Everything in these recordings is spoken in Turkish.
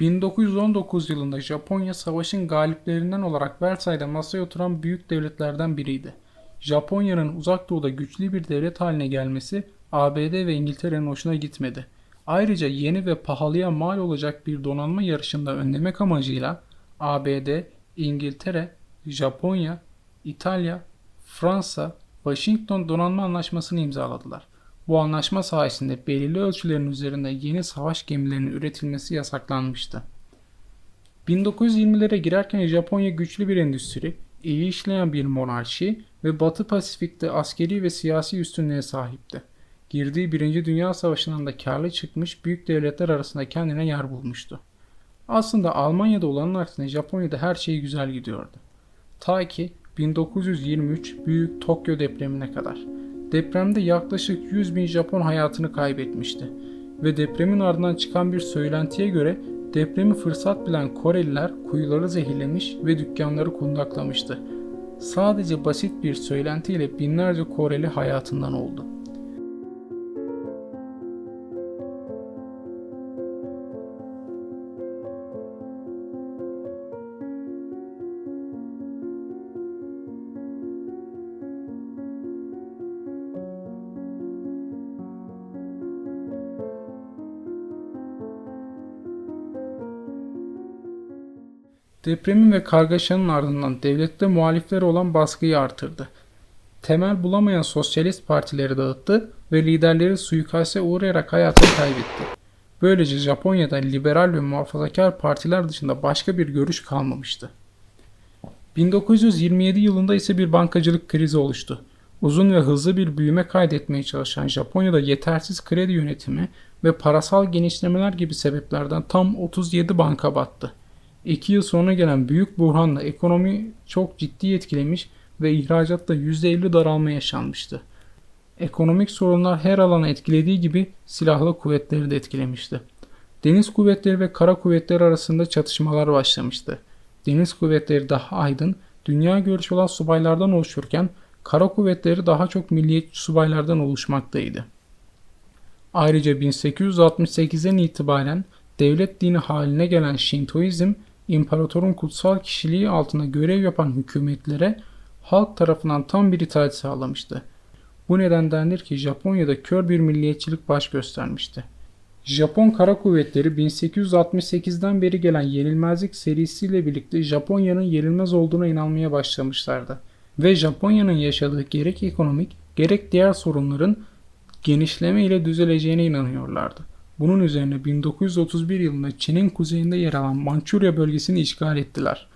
1919 yılında Japonya savaşın galiplerinden olarak Versay'da masaya oturan büyük devletlerden biriydi. Japonya'nın uzak doğuda güçlü bir devlet haline gelmesi ABD ve İngiltere'nin hoşuna gitmedi. Ayrıca yeni ve pahalıya mal olacak bir donanma yarışında önlemek amacıyla ABD, İngiltere, Japonya, İtalya, Fransa, Washington Donanma Anlaşması'nı imzaladılar. Bu anlaşma sayesinde belirli ölçülerin üzerinde yeni savaş gemilerinin üretilmesi yasaklanmıştı. 1920'lere girerken Japonya güçlü bir endüstri, iyi işleyen bir monarşi ve Batı Pasifik'te askeri ve siyasi üstünlüğe sahipti. Girdiği Birinci Dünya Savaşı'ndan da karlı çıkmış büyük devletler arasında kendine yer bulmuştu. Aslında Almanya'da olanın aksine Japonya'da her şey güzel gidiyordu. Ta ki 1923 Büyük Tokyo depremine kadar. Depremde yaklaşık 100 bin Japon hayatını kaybetmişti. Ve depremin ardından çıkan bir söylentiye göre depremi fırsat bilen Koreliler kuyuları zehirlemiş ve dükkanları kundaklamıştı. Sadece basit bir söylentiyle binlerce Koreli hayatından oldu. Depremin ve kargaşanın ardından devlette muhalifleri olan baskıyı artırdı. Temel bulamayan sosyalist partileri dağıttı ve liderleri suikaste uğrayarak hayatını kaybetti. Böylece Japonya'da liberal ve muhafazakar partiler dışında başka bir görüş kalmamıştı. 1927 yılında ise bir bankacılık krizi oluştu. Uzun ve hızlı bir büyüme kaydetmeye çalışan Japonya'da yetersiz kredi yönetimi ve parasal genişlemeler gibi sebeplerden tam 37 banka battı. İki yıl sonra gelen büyük buhranla ekonomi çok ciddi etkilemiş ve ihracatta %50 daralma yaşanmıştı. Ekonomik sorunlar her alanı etkilediği gibi silahlı kuvvetleri de etkilemişti. Deniz kuvvetleri ve kara kuvvetleri arasında çatışmalar başlamıştı. Deniz kuvvetleri daha aydın, dünya görüşü olan subaylardan oluşurken kara kuvvetleri daha çok milliyetçi subaylardan oluşmaktaydı. Ayrıca 1868'den itibaren devlet dini haline gelen Şintoizm, imparatorun kutsal kişiliği altında görev yapan hükümetlere halk tarafından tam bir itaat sağlamıştı. Bu nedendendir ki Japonya'da kör bir milliyetçilik baş göstermişti. Japon kara kuvvetleri 1868'den beri gelen yenilmezlik serisiyle birlikte Japonya'nın yenilmez olduğuna inanmaya başlamışlardı. Ve Japonya'nın yaşadığı gerek ekonomik gerek diğer sorunların genişleme ile düzeleceğine inanıyorlardı. Bunun üzerine 1931 yılında Çin'in kuzeyinde yer alan Mançurya bölgesini işgal ettiler.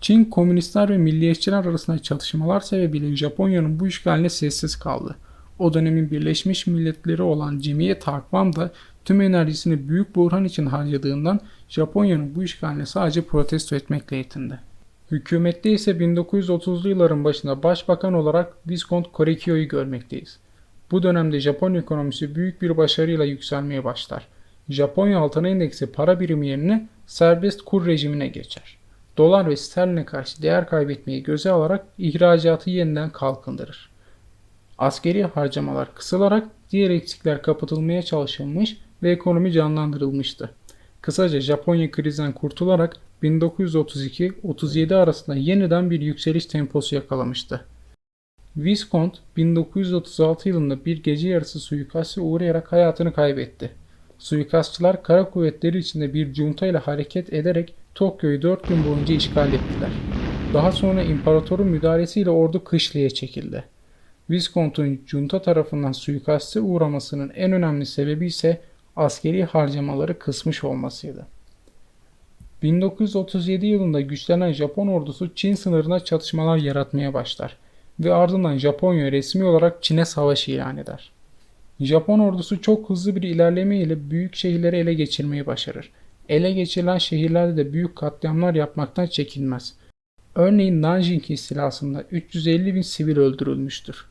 Çin komünistler ve milliyetçiler arasında çatışmalar sebebiyle Japonya'nın bu işgaline sessiz kaldı. O dönemin Birleşmiş Milletleri olan Cemiyet Akvam da tüm enerjisini büyük buhran için harcadığından Japonya'nın bu işgaline sadece protesto etmekle yetindi. Hükümette ise 1930'lu yılların başında başbakan olarak Viscount Korekiyo'yu görmekteyiz. Bu dönemde Japon ekonomisi büyük bir başarıyla yükselmeye başlar. Japonya altın endeksi para birimi yerine serbest kur rejimine geçer. Dolar ve sterline karşı değer kaybetmeyi göze alarak ihracatı yeniden kalkındırır. Askeri harcamalar kısılarak diğer eksikler kapatılmaya çalışılmış ve ekonomi canlandırılmıştı. Kısaca Japonya krizden kurtularak 1932-37 arasında yeniden bir yükseliş temposu yakalamıştı. Viscount 1936 yılında bir gece yarısı suikaste uğrayarak hayatını kaybetti. Suikastçılar kara kuvvetleri içinde bir junta ile hareket ederek Tokyo'yu 4 gün boyunca işgal ettiler. Daha sonra imparatorun müdahalesiyle ordu kışlaya çekildi. Viscount'un junta tarafından suikaste uğramasının en önemli sebebi ise askeri harcamaları kısmış olmasıydı. 1937 yılında güçlenen Japon ordusu Çin sınırına çatışmalar yaratmaya başlar ve ardından Japonya resmi olarak Çin'e savaş ilan eder. Japon ordusu çok hızlı bir ilerleme ile büyük şehirleri ele geçirmeyi başarır. Ele geçirilen şehirlerde de büyük katliamlar yapmaktan çekinmez. Örneğin Nanjing istilasında 350 bin sivil öldürülmüştür.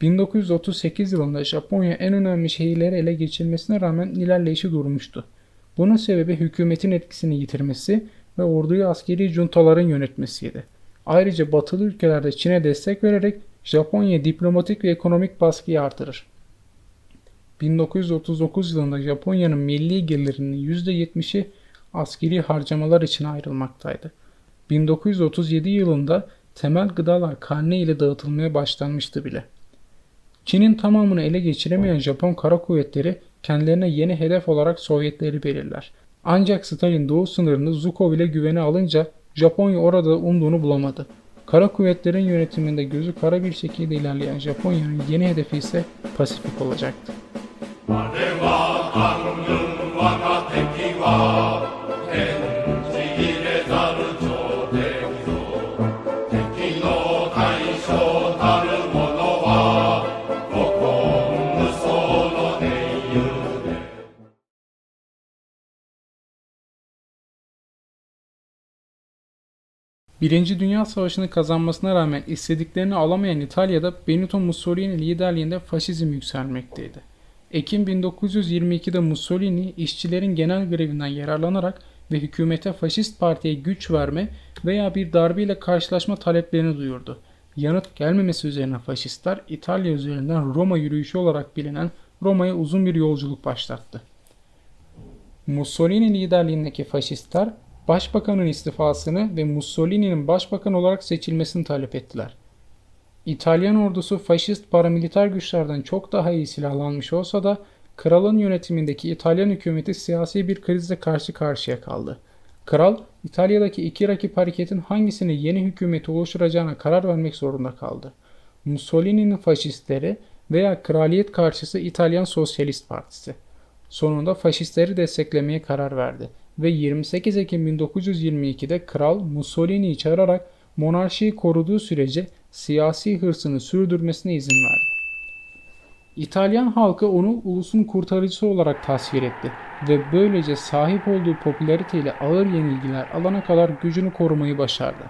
1938 yılında Japonya en önemli şehirleri ele geçirmesine rağmen ilerleyişi durmuştu. Bunun sebebi hükümetin etkisini yitirmesi ve orduyu askeri juntaların yönetmesiydi. Ayrıca batılı ülkelerde Çin'e destek vererek Japonya diplomatik ve ekonomik baskıyı artırır. 1939 yılında Japonya'nın milli gelirinin %70'i askeri harcamalar için ayrılmaktaydı. 1937 yılında temel gıdalar karne ile dağıtılmaya başlanmıştı bile. Çin'in tamamını ele geçiremeyen Japon kara kuvvetleri kendilerine yeni hedef olarak Sovyetleri belirler. Ancak Stalin doğu sınırını Zhukov ile güvene alınca Japonya orada umduğunu bulamadı. Kara kuvvetlerin yönetiminde gözü kara bir şekilde ilerleyen Japonya'nın yeni hedefi ise Pasifik olacaktı. Birinci Dünya Savaşı'nı kazanmasına rağmen istediklerini alamayan İtalya'da Benito Mussolini liderliğinde faşizm yükselmekteydi. Ekim 1922'de Mussolini işçilerin genel grevinden yararlanarak ve hükümete faşist partiye güç verme veya bir darbeyle karşılaşma taleplerini duyurdu. Yanıt gelmemesi üzerine faşistler İtalya üzerinden Roma yürüyüşü olarak bilinen Roma'ya uzun bir yolculuk başlattı. Mussolini liderliğindeki faşistler başbakanın istifasını ve Mussolini'nin başbakan olarak seçilmesini talep ettiler. İtalyan ordusu faşist paramiliter güçlerden çok daha iyi silahlanmış olsa da kralın yönetimindeki İtalyan hükümeti siyasi bir krizle karşı karşıya kaldı. Kral, İtalya'daki iki rakip hareketin hangisini yeni hükümeti oluşturacağına karar vermek zorunda kaldı. Mussolini'nin faşistleri veya kraliyet karşısı İtalyan Sosyalist Partisi. Sonunda faşistleri desteklemeye karar verdi ve 28 Ekim 1922'de kral Mussolini'yi çağırarak monarşiyi koruduğu sürece siyasi hırsını sürdürmesine izin verdi. İtalyan halkı onu ulusun kurtarıcısı olarak tasvir etti ve böylece sahip olduğu popülariteyle ağır yenilgiler alana kadar gücünü korumayı başardı.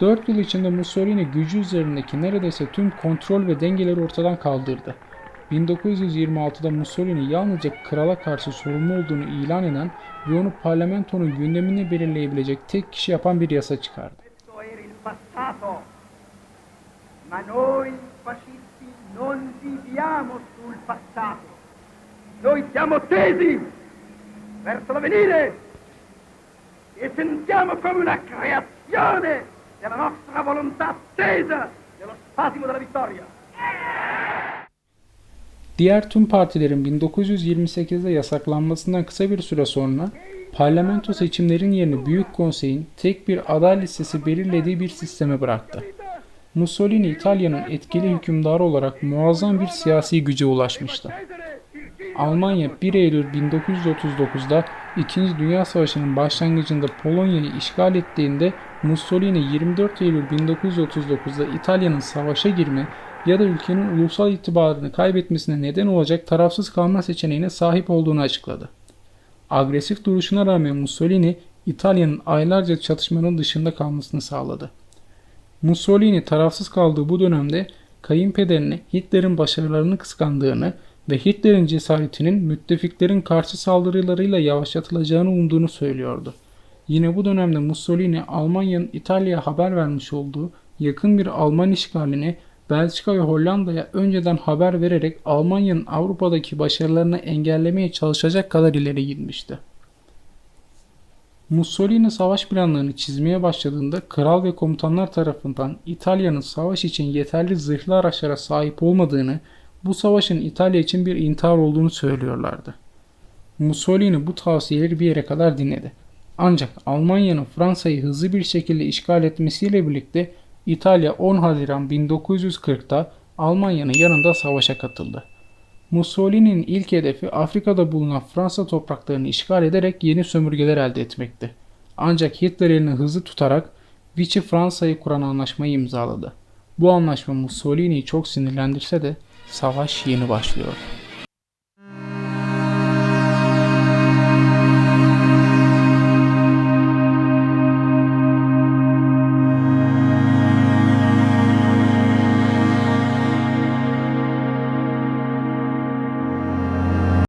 4 yıl içinde Mussolini gücü üzerindeki neredeyse tüm kontrol ve dengeleri ortadan kaldırdı. 1926'da Mussolini yalnızca krala karşı sorumlu olduğunu ilan eden ve onu parlamentonun gündemini belirleyebilecek tek kişi yapan bir yasa çıkardı. Ma noi fascisti non viviamo sul passato. Noi siamo tesi verso l'avvenire e sentiamo come una creazione della nostra volontà attesa dello spasimo della vittoria. Diğer tüm partilerin 1928'de yasaklanmasından kısa bir süre sonra parlamento seçimlerin yerini Büyük Konsey'in tek bir aday listesi belirlediği bir sisteme bıraktı. Mussolini İtalya'nın etkili hükümdarı olarak muazzam bir siyasi güce ulaşmıştı. Almanya 1 Eylül 1939'da 2. Dünya Savaşı'nın başlangıcında Polonya'yı işgal ettiğinde Mussolini 24 Eylül 1939'da İtalya'nın savaşa girme ya da ülkenin ulusal itibarını kaybetmesine neden olacak tarafsız kalma seçeneğine sahip olduğunu açıkladı. Agresif duruşuna rağmen Mussolini İtalya'nın aylarca çatışmanın dışında kalmasını sağladı. Mussolini tarafsız kaldığı bu dönemde kayınpederini Hitler'in başarılarını kıskandığını ve Hitler'in cesaretinin müttefiklerin karşı saldırılarıyla yavaşlatılacağını umduğunu söylüyordu. Yine bu dönemde Mussolini Almanya'nın İtalya'ya haber vermiş olduğu yakın bir Alman işgalini Belçika ve Hollanda'ya önceden haber vererek Almanya'nın Avrupa'daki başarılarını engellemeye çalışacak kadar ileri gitmişti. Mussolini savaş planlarını çizmeye başladığında kral ve komutanlar tarafından İtalya'nın savaş için yeterli zırhlı araçlara sahip olmadığını, bu savaşın İtalya için bir intihar olduğunu söylüyorlardı. Mussolini bu tavsiyeleri bir yere kadar dinledi. Ancak Almanya'nın Fransa'yı hızlı bir şekilde işgal etmesiyle birlikte İtalya 10 Haziran 1940'da Almanya'nın yanında savaşa katıldı. Mussolini'nin ilk hedefi Afrika'da bulunan Fransa topraklarını işgal ederek yeni sömürgeler elde etmekti. Ancak Hitler elini hızlı tutarak Vichy Fransa'yı kuran anlaşmayı imzaladı. Bu anlaşma Mussolini'yi çok sinirlendirse de savaş yeni başlıyordu.